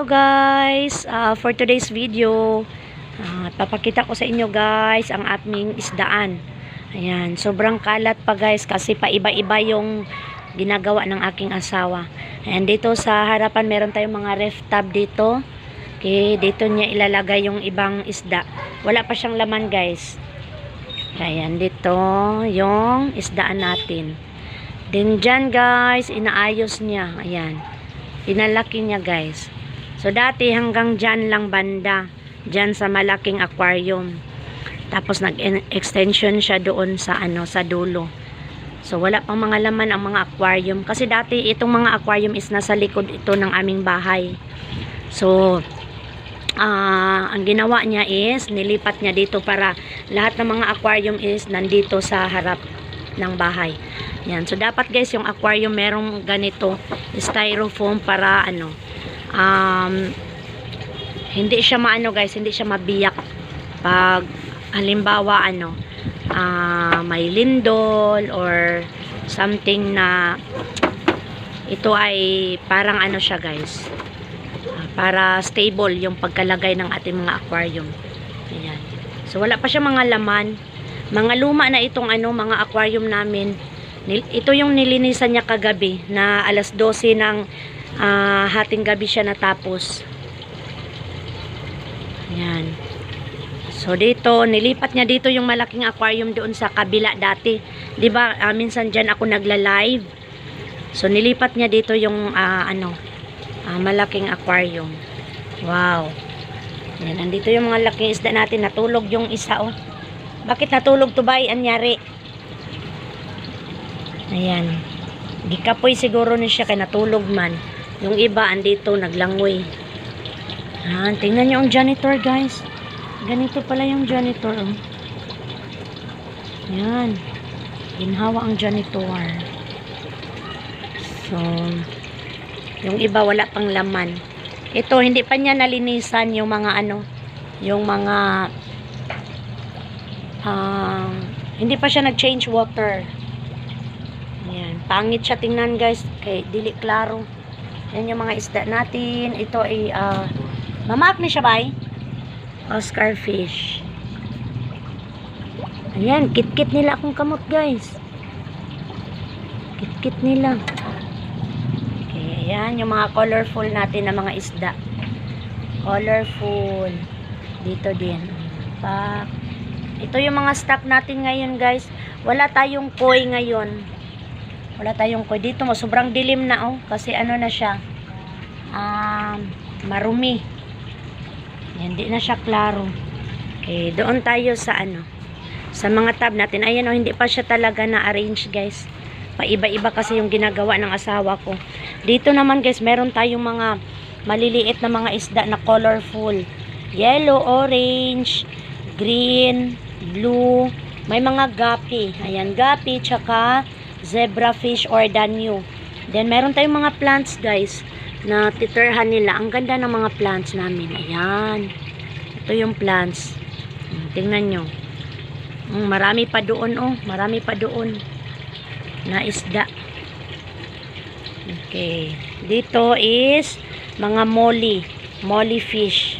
Hello guys, Ah, for today's video, ah, papakita ko sa inyo guys ang aming isdaan. Ayan, sobrang kalat pa guys kasi paiba-iba yung ginagawa ng aking asawa. Ayan, dito sa harapan meron tayong mga ref tab dito. Okay, dito niya ilalagay yung ibang isda. Wala pa siyang laman guys. Ayan, dito yung isdaan natin. Then dyan guys, inaayos niya. Ayan. Pinalaki niya guys. So dati hanggang dyan lang banda. Dyan sa malaking aquarium. Tapos nag-extension siya doon sa ano sa dulo. So wala pang mga laman ang mga aquarium. Kasi dati itong mga aquarium is nasa likod ito ng aming bahay. So ah ang ginawa niya is nilipat niya dito para lahat ng mga aquarium is nandito sa harap ng bahay. Yan. So, dapat guys, yung aquarium merong ganito, styrofoam para ano, um, hindi siya maano guys, hindi siya mabiyak. Pag, halimbawa, ano, ah, may lindol or something na ito ay parang ano siya guys, ah, para stable yung pagkalagay ng ating mga aquarium. Ayan. So, wala pa siya mga laman. Mga luma na itong ano, mga aquarium namin. Ito yung nilinisan niya kagabi na alas 12 ng ah, hating gabi siya natapos. Ayan. So dito, nilipat niya dito yung malaking aquarium doon sa kabila dati. 'Di ba? ah, minsan diyan ako nagla-live. So nilipat niya dito yung ah, ano, ah, malaking aquarium. Wow. Yan, nandito yung mga laking isda natin. Natulog yung isa, oh. Bakit natulog to ba? Anyari? Ayan. Gikapoy siguro ni siya kay natulog man. Yung iba andito naglangoy. Ayan, tingnan niyo ang janitor guys. Ganito pala yung janitor. Oh. Ayan. Ginhawa ang janitor. So, yung iba wala pang laman. Ito, hindi pa niya nalinisan yung mga ano, yung mga um, hindi pa siya nag-change water. Ayan. Pangit siya tingnan guys. Kay dili klaro. Yan yung mga isda natin. Ito ay uh, mamak ni siya. Oscar fish. Ayan. Kit-kit nila akong kamot guys. Kit-kit nila. Okay. Ayan. Yung mga colorful natin na mga isda. Colorful. Dito din. Pa. Ito yung mga stock natin ngayon guys. Wala tayong koi ngayon. Wala tayong koi dito. mo Sobrang dilim na oh. Kasi ano na siya. Um, marumi. Hindi na siya klaro. Okay. Doon tayo sa ano. Sa mga tab natin. Ayan oh. Hindi pa siya talaga na-arrange guys. Paiba-iba kasi yung ginagawa ng asawa ko. Dito naman guys. Meron tayong mga maliliit na mga isda na colorful. Yellow, orange, green, blue, may mga gapi. Ayan, gapi, tsaka zebra fish or danyo. Then, meron tayong mga plants, guys, na titirhan nila. Ang ganda ng mga plants namin. Ayan. Ito yung plants. Hmm, Tingnan nyo. Hmm, marami pa doon, oh. Marami pa doon. Na isda. Okay. Dito is mga molly. Molly fish.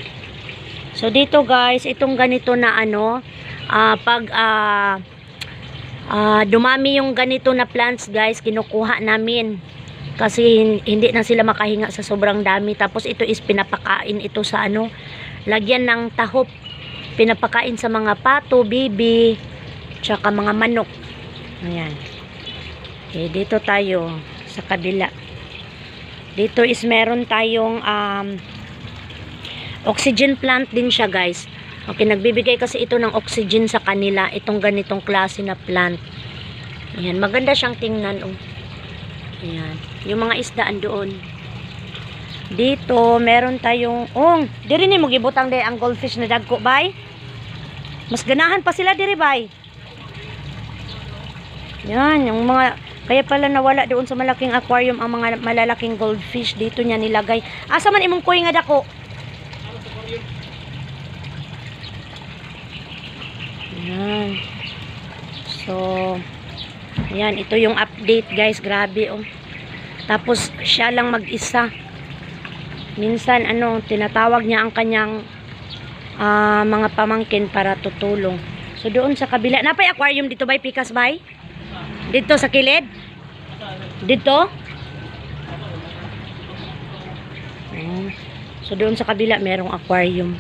So, dito guys, itong ganito na ano, ah, pag ah, ah, dumami yung ganito na plants guys, kinukuha namin. Kasi hin- hindi na sila makahinga sa sobrang dami. Tapos ito is pinapakain ito sa ano, lagyan ng tahop. Pinapakain sa mga pato, bibi, tsaka mga manok. Ayan. Okay, dito tayo sa kabila. Dito is meron tayong um, oxygen plant din siya guys. Okay, nagbibigay kasi ito ng oxygen sa kanila, itong ganitong klase na plant. Ayan, maganda siyang tingnan. Oh. Ayan, yung mga isdaan doon. Dito, meron tayong, oh, diri ni mo gibutang de ang goldfish na dagko, bay? Mas ganahan pa sila diri, bay? Yan, yung mga, kaya pala nawala doon sa malaking aquarium ang mga malalaking goldfish. Dito niya nilagay. Asa man imong kuy nga dako? Yan. So, yan, ito yung update guys. Grabe oh. Tapos, siya lang mag-isa. minsan ano, tinatawag niya ang kanyang ah, mga pamangkin para tutulong. So doon sa kabila, napay aquarium dito bay Pikas bay? Dito sa kilid? Dito? So doon sa kabila merong aquarium.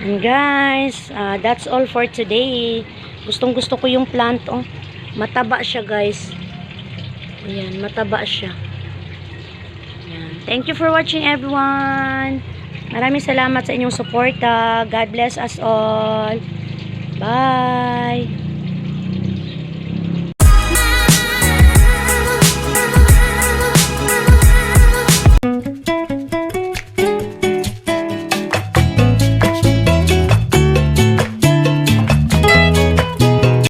And guys, ah, that's all for today. Gustong gusto ko yung plant oh. Mataba siya guys. Ayan, mataba siya. Ayan. Thank you for watching everyone. Maraming salamat sa inyong suporta. God bless us all. Bye.